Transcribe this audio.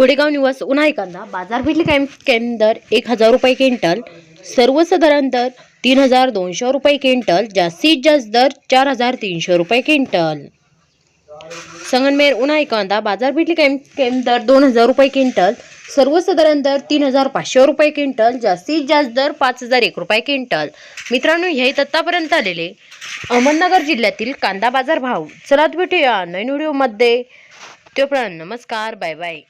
गोडेगाव निवास उन्हा कांदा बाजारपेठली कॅम कायम दर एक हजार रुपये क्विंटल सर्वसाधारण दर तीन हजार दोनशे रुपये क्विंटल जास्तीत जास्त दर चार हजार तीनशे रुपये क्विंटल. संगनमेर उन्हाळी कांदा बाजारपेठली कॅम कॅम दर दोन हजार रुपये क्विंटल सर्वसाधारण दर तीन हजार पाचशे रुपये क्विंटल जास्तीत जास्त दर पाच हजार एक रुपये क्विंटल. मित्रांनो हे आहेत आलेले अहमदनगर जिल्ह्यातील कांदा बाजार भाव. चला भेटूया नवीन व्हिडिओमध्ये. तोपर्यंत नमस्कार बाय बाय.